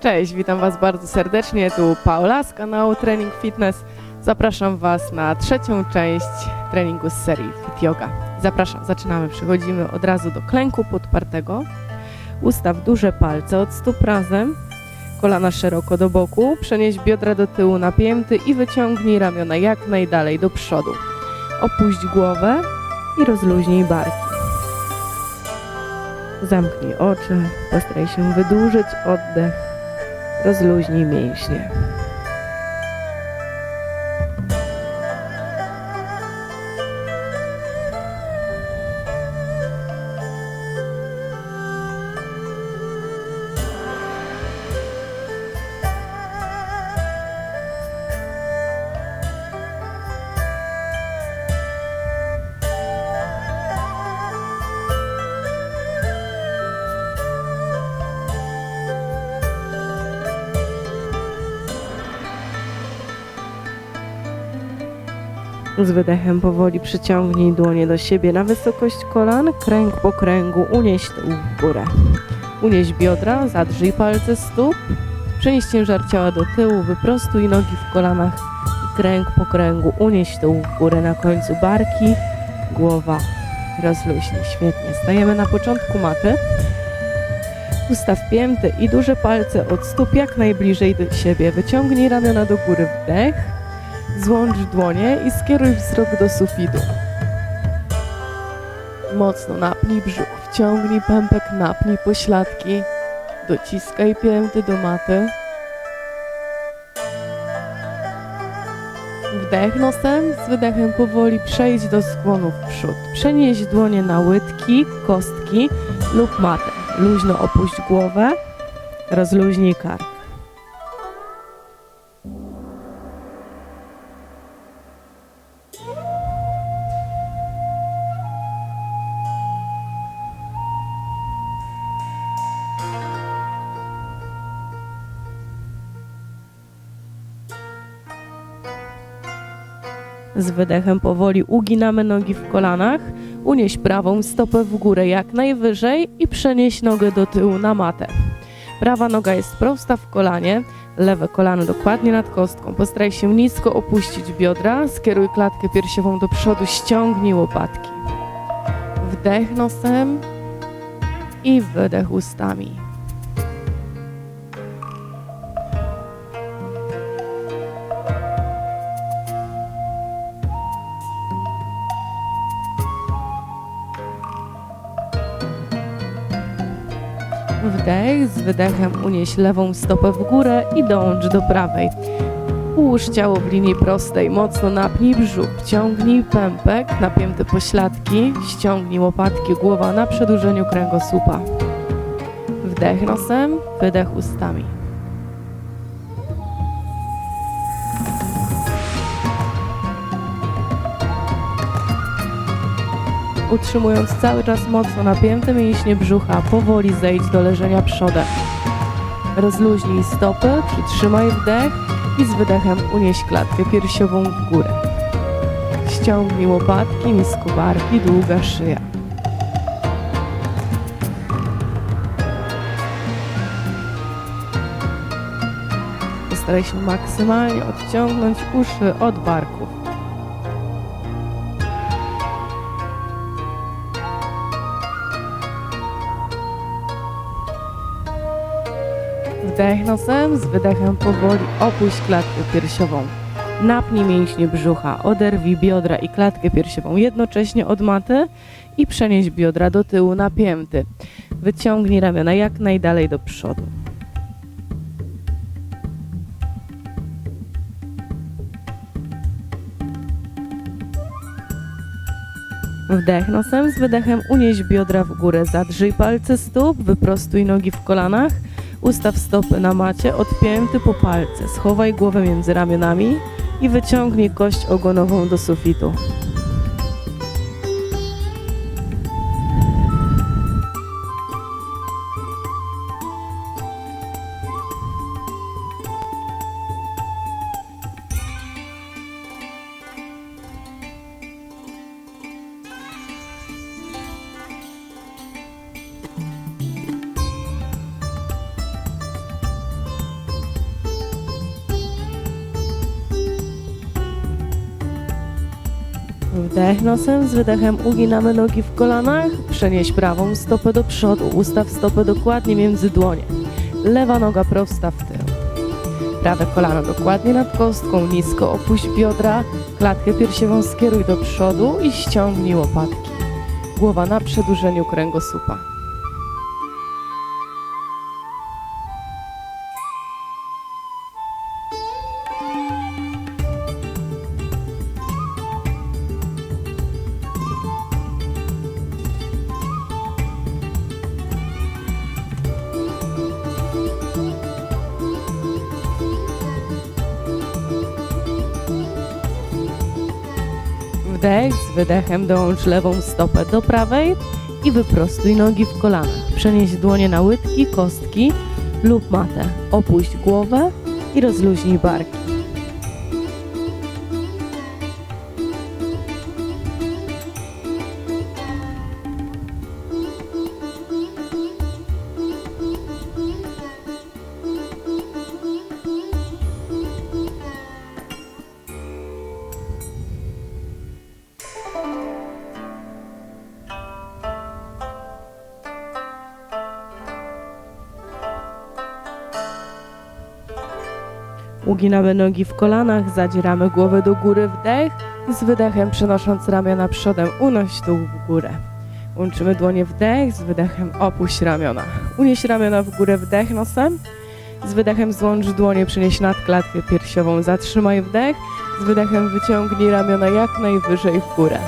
Cześć, witam Was bardzo serdecznie. Tu Paula z kanału Trening Fitness. Zapraszam Was na trzecią część treningu z serii Fit Yoga. Zapraszam, zaczynamy. Przechodzimy od razu do klęku podpartego. Ustaw duże palce od stóp razem, kolana szeroko do boku, przenieś biodra do tyłu napięty i wyciągnij ramiona jak najdalej do przodu. Opuść głowę i rozluźnij barki. Zamknij oczy, postaraj się wydłużyć oddech, rozluźnij mięśnie. Z wydechem powoli przyciągnij dłonie do siebie na wysokość kolan, kręg po kręgu, unieś tył w górę. Unieś biodra, zadrzyj palce stóp, przenieś ciężar ciała do tyłu, wyprostuj nogi w kolanach i kręg po kręgu, unieś tył w górę, na końcu barki, głowa, rozluźnij. Świetnie. Stajemy na początku maty. Ustaw pięty i duże palce od stóp jak najbliżej do siebie. Wyciągnij ramiona do góry, wdech. Złącz dłonie i skieruj wzrok do sufitu. Mocno napnij brzuch, wciągnij pępek, napnij pośladki, dociskaj pięty do maty. Wdech nosem, z wydechem powoli przejdź do skłonu w przód. Przenieś dłonie na łydki, kostki lub matę. Luźno opuść głowę, rozluźnij kark. Z wydechem powoli uginamy nogi w kolanach. Unieś prawą stopę w górę jak najwyżej i przenieś nogę do tyłu na matę. Prawa noga jest prosta w kolanie, lewe kolano dokładnie nad kostką. Postaraj się nisko opuścić biodra, skieruj klatkę piersiową do przodu, ściągnij łopatki. Wdech nosem i wydech ustami. Z wydechem unieś lewą stopę w górę i dąż do prawej. Ułóż ciało w linii prostej, mocno napnij brzuch, wciągnij pępek, napięte pośladki, ściągnij łopatki, głowa na przedłużeniu kręgosłupa. Wdech nosem, wydech ustami. Utrzymując cały czas mocno napięte mięśnie brzucha, powoli zejdź do leżenia przodem. Rozluźnij stopy, przytrzymaj wdech i z wydechem unieś klatkę piersiową w górę. Ściągnij łopatki, nisko barki, długa szyja. Postaraj się maksymalnie odciągnąć uszy od barków. Wdech nosem, z wydechem powoli opuść klatkę piersiową. Napnij mięśnie brzucha, oderwij biodra i klatkę piersiową jednocześnie od maty i przenieś biodra do tyłu napięty. Wyciągnij ramiona jak najdalej do przodu. Wdech nosem, z wydechem unieś biodra w górę, zadrzyj palce stóp, wyprostuj nogi w kolanach, ustaw stopy na macie, odpięty po palce, schowaj głowę między ramionami i wyciągnij kość ogonową do sufitu. Nosem, z wydechem uginamy nogi w kolanach. Przenieś prawą stopę do przodu. Ustaw stopę dokładnie między dłonie. Lewa noga prosta w tył. Prawe kolano dokładnie nad kostką, nisko opuść biodra. Klatkę piersiową skieruj do przodu i ściągnij łopatki. Głowa na przedłużeniu kręgosłupa. Wydechem dołącz lewą stopę do prawej i wyprostuj nogi w kolanach. Przenieś dłonie na łydki, kostki lub matę. Opuść głowę i rozluźnij barki. Uginamy nogi w kolanach, zadzieramy głowę do góry, wdech, z wydechem przenosząc ramiona przodem, unoś dół w górę. Łączymy dłonie wdech, z wydechem opuść ramiona. Unieś ramiona w górę, wdech nosem, z wydechem złącz dłonie, przynieś nad klatkę piersiową, zatrzymaj wdech, z wydechem wyciągnij ramiona jak najwyżej w górę.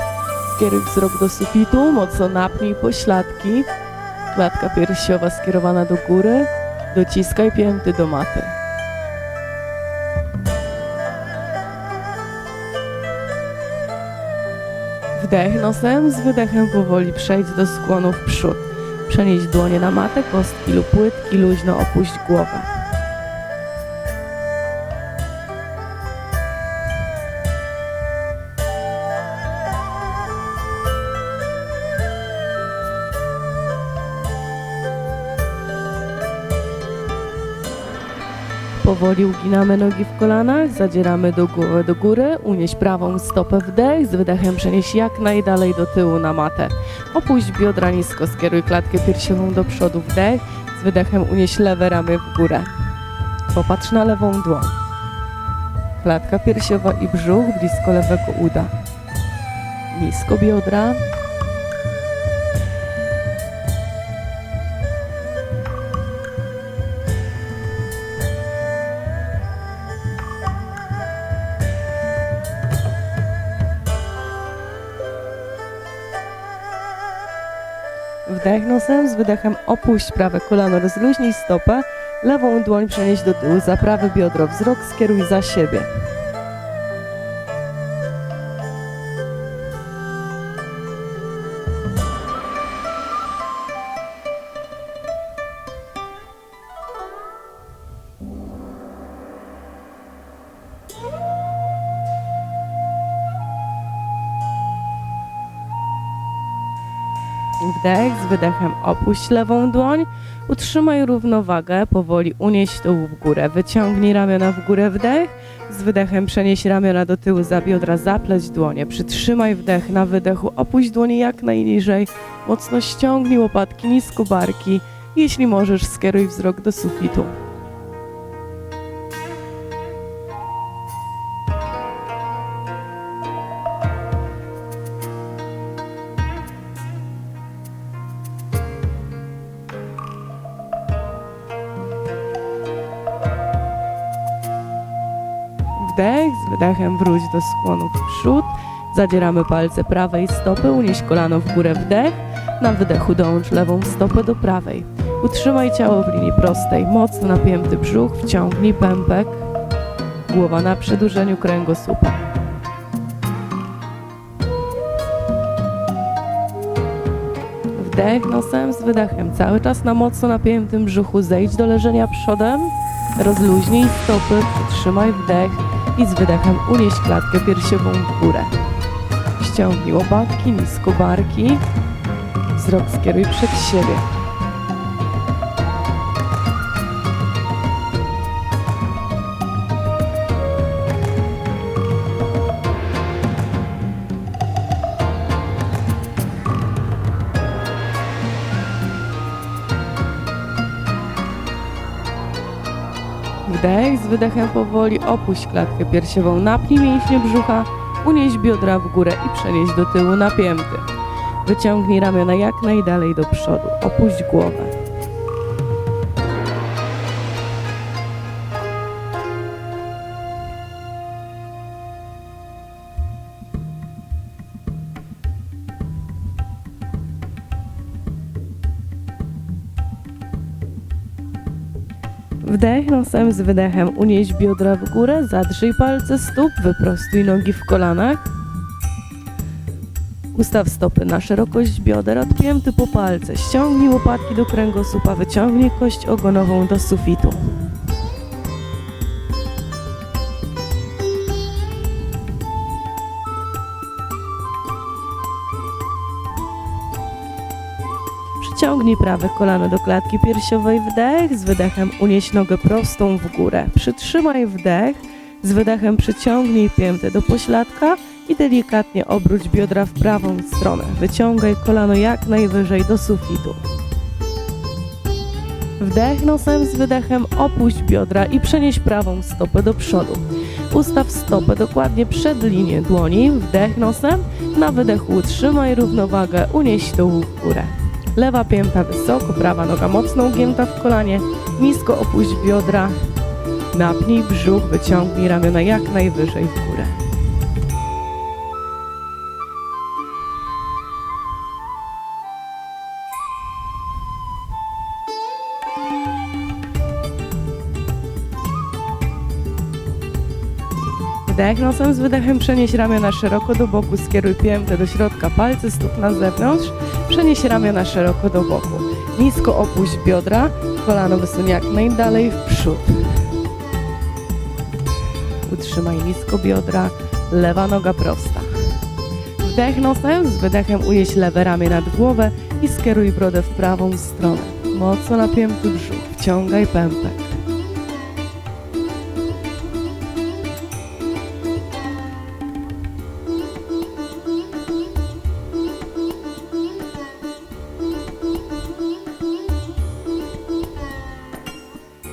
Skieruj wzrok do sufitu, mocno napnij pośladki, klatka piersiowa skierowana do góry, dociskaj pięty do maty. Wdech nosem, z wydechem powoli przejdź do skłonu w przód. Przenieś dłonie na matę, kostki lub płytki, luźno opuść głowę. Powoli uginamy nogi w kolanach, zadzieramy do do góry, unieś prawą stopę wdech, z wydechem przenieś jak najdalej do tyłu na matę. Opuść biodra nisko, skieruj klatkę piersiową do przodu wdech, z wydechem unieś lewe ramię w górę. Popatrz na lewą dłoń. Klatka piersiowa i brzuch blisko lewego uda. Nisko biodra, Wdech nosem, z wydechem opuść prawe kolano, rozluźnij stopę, lewą dłoń przenieś do tyłu, za prawe biodro, wzrok skieruj za siebie. Wdech, z wydechem opuść lewą dłoń, utrzymaj równowagę, powoli unieś dół w górę, wyciągnij ramiona w górę, wdech, z wydechem przenieś ramiona do tyłu za biodra, zapleć dłonie, przytrzymaj wdech na wydechu, opuść dłonie jak najniżej, mocno ściągnij łopatki, nisko barki, jeśli możesz skieruj wzrok do sufitu. Wdech, z wydechem wróć do skłonu w przód. Zadzieramy palce prawej stopy, unieś kolano w górę, wdech. Na wydechu dołącz lewą stopę do prawej. Utrzymaj ciało w linii prostej, mocno napięty brzuch, wciągnij pępek. Głowa na przedłużeniu kręgosłupa. Wdech nosem z wydechem, cały czas na mocno napiętym brzuchu. Zejdź do leżenia przodem, rozluźnij stopy, przytrzymaj wdech i z wydechem unieś klatkę piersiową w górę. Ściągnij łopatki, nisko barki, wzrok skieruj przed siebie. Wdech, z wydechem powoli opuść klatkę piersiową, napnij mięśnie brzucha, unieś biodra w górę i przenieś do tyłu napięty. Wyciągnij ramiona jak najdalej do przodu, opuść głowę. Wdech nosem z wydechem unieś biodra w górę, zadrzyj palce stóp, wyprostuj nogi w kolanach. Ustaw stopy na szerokość bioder, odpięty po palce. Ściągnij łopatki do kręgosłupa, wyciągnij kość ogonową do sufitu. Przyciągnij prawe kolano do klatki piersiowej, wdech, z wydechem unieś nogę prostą w górę. Przytrzymaj wdech, z wydechem przyciągnij piętę do pośladka i delikatnie obróć biodra w prawą stronę. Wyciągaj kolano jak najwyżej do sufitu. Wdech nosem z wydechem opuść biodra i przenieś prawą stopę do przodu. Ustaw stopę dokładnie przed linię dłoni, wdech nosem, na wydechu utrzymaj równowagę, unieś dół w górę. Lewa pięta wysoko, prawa noga mocno ugięta w kolanie, nisko opuść biodra, napnij brzuch, wyciągnij ramiona jak najwyżej w górę. Wdech nosem z wydechem przenieś ramiona szeroko do boku, skieruj piętę do środka, palce stóp na zewnątrz, przenieś ramiona szeroko do boku. Nisko opuść biodra, kolano wysuń jak najdalej w przód. Utrzymaj nisko biodra, lewa noga prosta. Wdech nosem, z wydechem unieś lewe ramię nad głowę i skieruj brodę w prawą stronę. Mocno napięty brzuch, wciągaj pępek.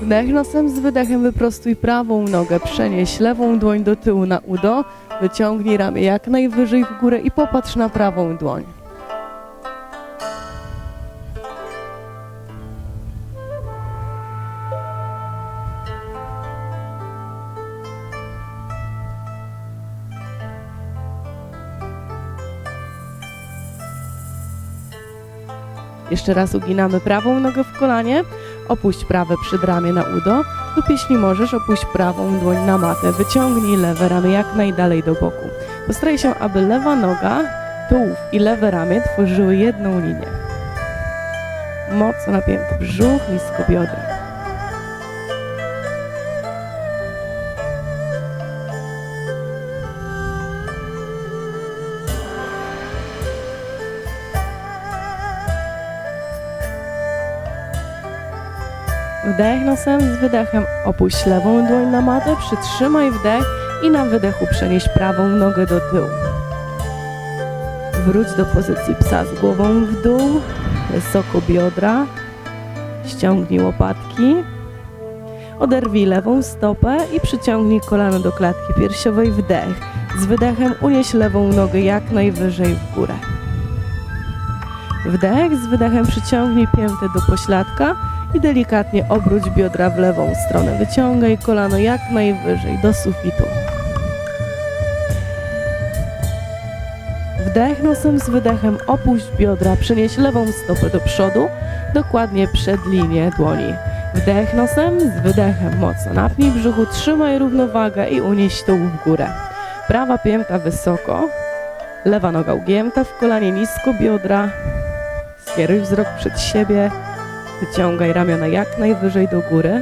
Wdech nosem z wydechem wyprostuj prawą nogę, przenieś lewą dłoń do tyłu na udo, wyciągnij ramię jak najwyżej w górę i popatrz na prawą dłoń. Jeszcze raz uginamy prawą nogę w kolanie, opuść prawe przedramię na udo lub jeśli możesz, opuść prawą dłoń na matę. Wyciągnij lewe ramię jak najdalej do boku. Postaraj się, aby lewa noga, tułów i lewe ramię tworzyły jedną linię. Mocno napięty brzuch, nisko biodra. Wdech nosem z wydechem opuść lewą dłoń na matę, przytrzymaj wdech i na wydechu przenieś prawą nogę do tyłu. Wróć do pozycji psa z głową w dół, wysoko biodra, ściągnij łopatki, oderwij lewą stopę i przyciągnij kolano do klatki piersiowej, wdech. Z wydechem unieś lewą nogę jak najwyżej w górę. Wdech, z wydechem przyciągnij piętę do pośladka i delikatnie obróć biodra w lewą stronę. Wyciągaj kolano jak najwyżej do sufitu. Wdech nosem z wydechem opuść biodra, przenieś lewą stopę do przodu, dokładnie przed linię dłoni. Wdech nosem z wydechem mocno napnij brzuchu, trzymaj równowagę i unieś tył w górę. Prawa pięta wysoko, lewa noga ugięta w kolanie, nisko biodra. Skieruj wzrok przed siebie, Wyciągaj ramiona jak najwyżej do góry.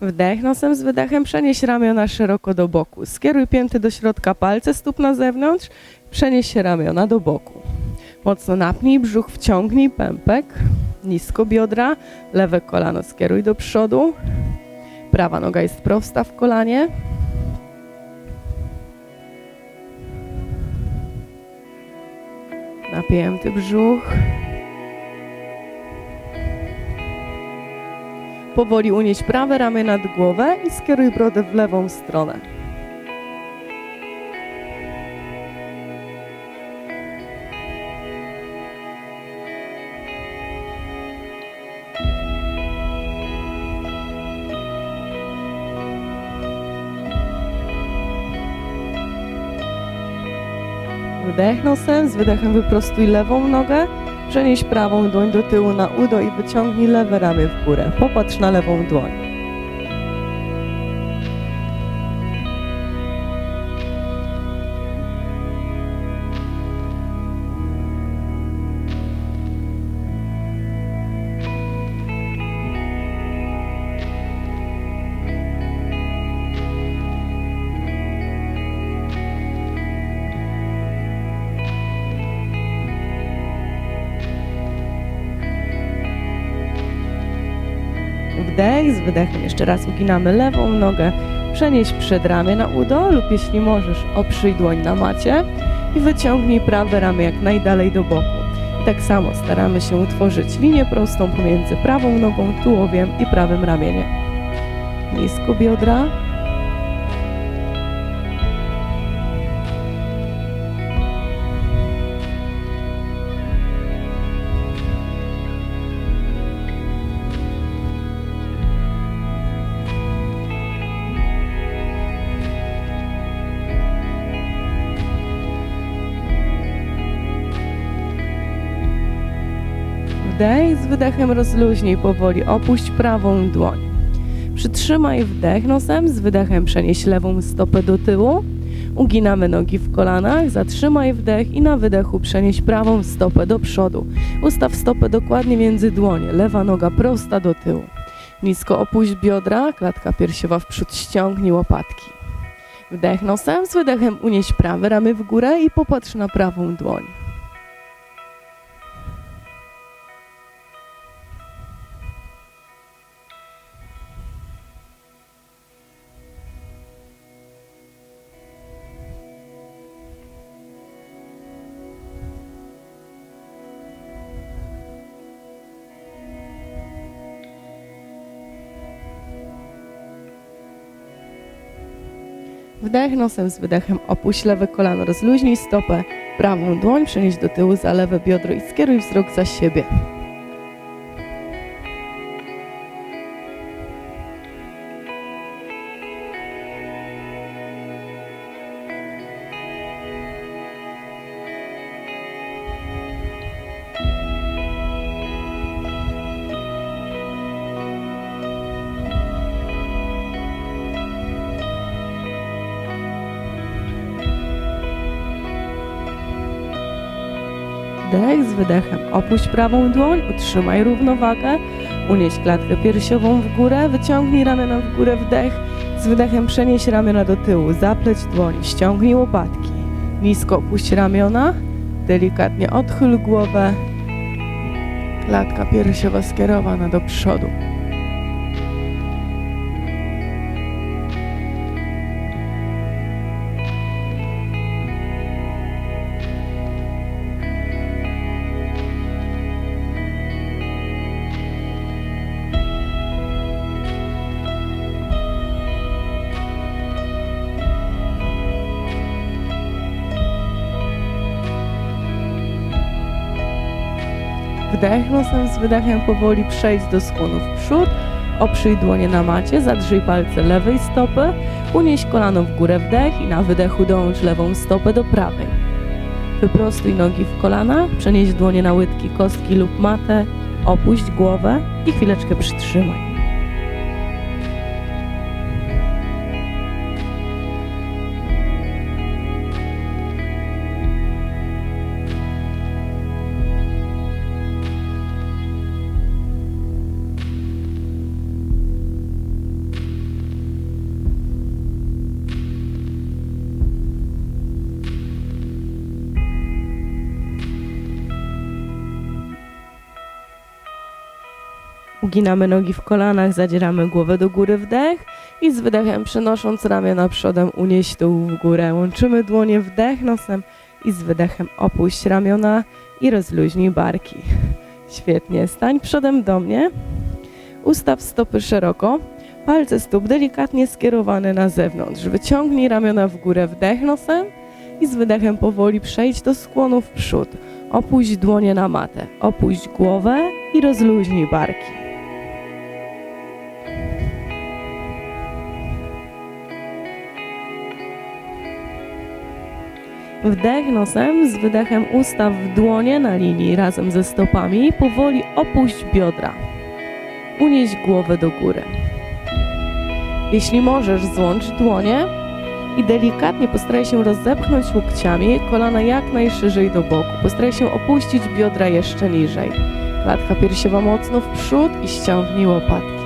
Wdech nosem z wydechem przenieś ramiona szeroko do boku. Skieruj pięty do środka, palce stóp na zewnątrz. Przenieś ramiona do boku. Mocno napnij brzuch, wciągnij pępek nisko biodra, lewe kolano skieruj do przodu, Prawa noga jest prosta w kolanie. Napięty brzuch. Powoli unieś prawe ramię nad głowę i skieruj brodę w lewą stronę. Wdech nosem, z wydechem wyprostuj lewą nogę, przenieś prawą dłoń do tyłu na udo i wyciągnij lewe ramię w górę. Popatrz na lewą dłoń. Wdech, z wydechem jeszcze raz uginamy lewą nogę, przenieś przedramię na udo lub jeśli możesz oprzyj dłoń na macie i wyciągnij prawe ramię jak najdalej do boku. Tak samo staramy się utworzyć linię prostą pomiędzy prawą nogą, tułowiem i prawym ramieniem. Nisko biodra, Wdech, z wydechem rozluźnij powoli, opuść prawą dłoń. Przytrzymaj wdech nosem, z wydechem przenieś lewą stopę do tyłu. Uginamy nogi w kolanach, zatrzymaj wdech i na wydechu przenieś prawą stopę do przodu. Ustaw stopę dokładnie między dłonie, lewa noga prosta do tyłu. Nisko opuść biodra, klatka piersiowa w przód, ściągnij łopatki. Wdech nosem, z wydechem unieś prawe ramię w górę i popatrz na prawą dłoń. Wdech nosem z wydechem opuść lewe kolano, rozluźnij stopę, prawą dłoń przenieś do tyłu za lewe biodro i skieruj wzrok za siebie. Wydechem. Opuść prawą dłoń, utrzymaj równowagę, unieś klatkę piersiową w górę, wyciągnij ramiona w górę, wdech. Z wydechem przenieś ramiona do tyłu, zapleć dłoń, ściągnij łopatki. Nisko opuść ramiona, delikatnie odchyl głowę. Klatka piersiowa skierowana do przodu. Wdech nosem z wydechem powoli przejść do skłonu w przód. Oprzyj dłonie na macie, zadrzyj palce lewej stopy, unieś kolano w górę wdech i na wydechu dołącz lewą stopę do prawej. Wyprostuj nogi w kolanach, przenieś dłonie na łydki, kostki lub matę, opuść głowę i chwileczkę przytrzymaj. Uginamy nogi w kolanach, zadzieramy głowę do góry, wdech i z wydechem przenosząc ramiona przodem unieść tył w górę. Łączymy dłonie wdech nosem i z wydechem opuść ramiona i rozluźnij barki. Świetnie, stań przodem do mnie, ustaw stopy szeroko, palce stóp delikatnie skierowane na zewnątrz. Wyciągnij ramiona w górę, wdech nosem i z wydechem powoli przejdź do skłonu w przód. Opuść dłonie na matę, opuść głowę i rozluźnij barki. Wdech nosem, z wydechem ustaw dłonie na linii razem ze stopami. Powoli opuść biodra. Unieś głowę do góry. Jeśli możesz, złącz dłonie i delikatnie postaraj się rozepchnąć łokciami kolana jak najszerzej do boku. Postaraj się opuścić biodra jeszcze niżej. Klatka piersiowa mocno w przód i ściągnij łopatki.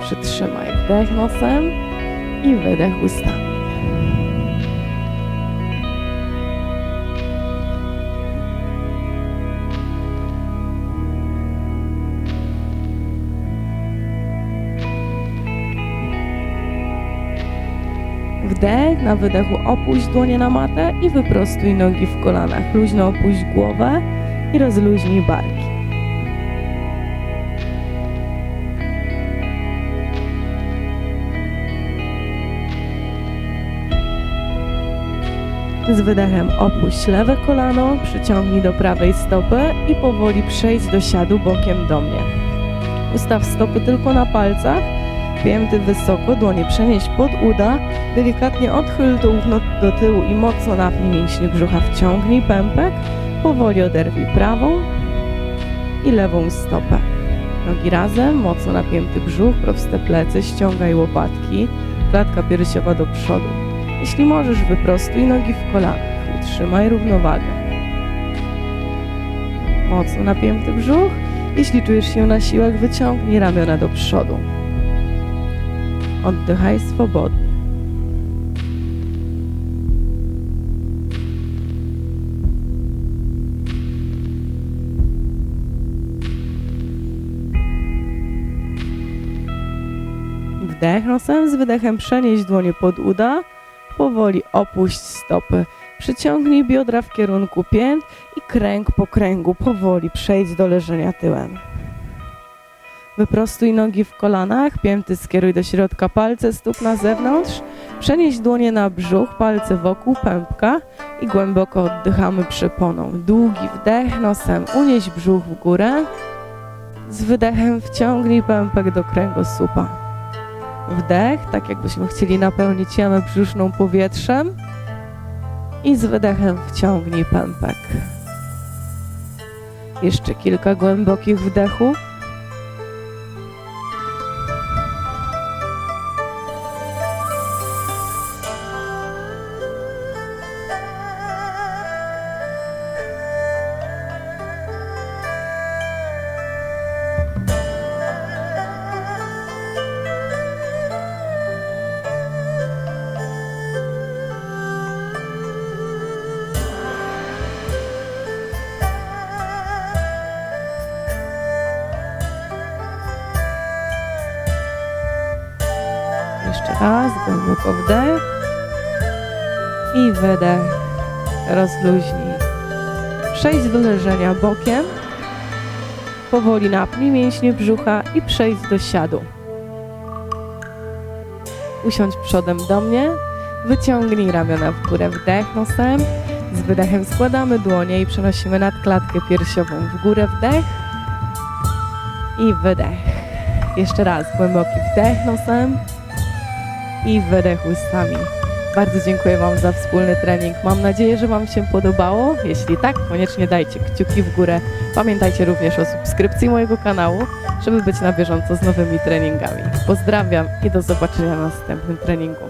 Przytrzymaj wdech nosem i wydech ustami. Wdech, na wydechu opuść dłonie na matę i wyprostuj nogi w kolanach. Luźno opuść głowę i rozluźnij barki. Z wydechem opuść lewe kolano, przyciągnij do prawej stopy i powoli przejdź do siadu bokiem do mnie. Ustaw stopy tylko na palcach, pięty wysoko, dłonie przenieś pod uda, delikatnie odchyl tułów no- do tyłu i mocno napnij mięśnie brzucha, wciągnij pępek, powoli oderwij prawą i lewą stopę. Nogi razem, mocno napięty brzuch, proste plecy, ściągaj łopatki, klatka piersiowa do przodu. Jeśli możesz, wyprostuj nogi w kolanach, utrzymaj równowagę. Mocno napięty brzuch, jeśli czujesz się na siłach, wyciągnij ramiona do przodu. Oddychaj swobodnie. Wdech nosem, z wydechem przenieś dłonie pod uda, powoli opuść stopy. Przyciągnij biodra w kierunku pięt i kręg po kręgu powoli przejdź do leżenia tyłem. Wyprostuj nogi w kolanach, pięty skieruj do środka, palce stóp na zewnątrz. Przenieś dłonie na brzuch, palce wokół pępka i głęboko oddychamy przeponą. Długi wdech nosem, unieś brzuch w górę. Z wydechem wciągnij pępek do kręgosłupa. Wdech, tak jakbyśmy chcieli napełnić jamę brzuszną powietrzem. I z wydechem wciągnij pępek. Jeszcze kilka głębokich wdechów. Rozluźnij. Przejdź do leżenia bokiem. Powoli napnij mięśnie brzucha i przejdź do siadu. Usiądź przodem do mnie. Wyciągnij ramiona w górę, wdech nosem. Z wydechem składamy dłonie i przenosimy nad klatkę piersiową w górę, wdech i wydech. Jeszcze raz, głęboki wdech nosem i wydech ustami. Bardzo dziękuję Wam za wspólny trening. Mam nadzieję, że Wam się podobało. Jeśli tak, koniecznie dajcie kciuki w górę. Pamiętajcie również o subskrypcji mojego kanału, żeby być na bieżąco z nowymi treningami. Pozdrawiam i do zobaczenia na następnym treningu.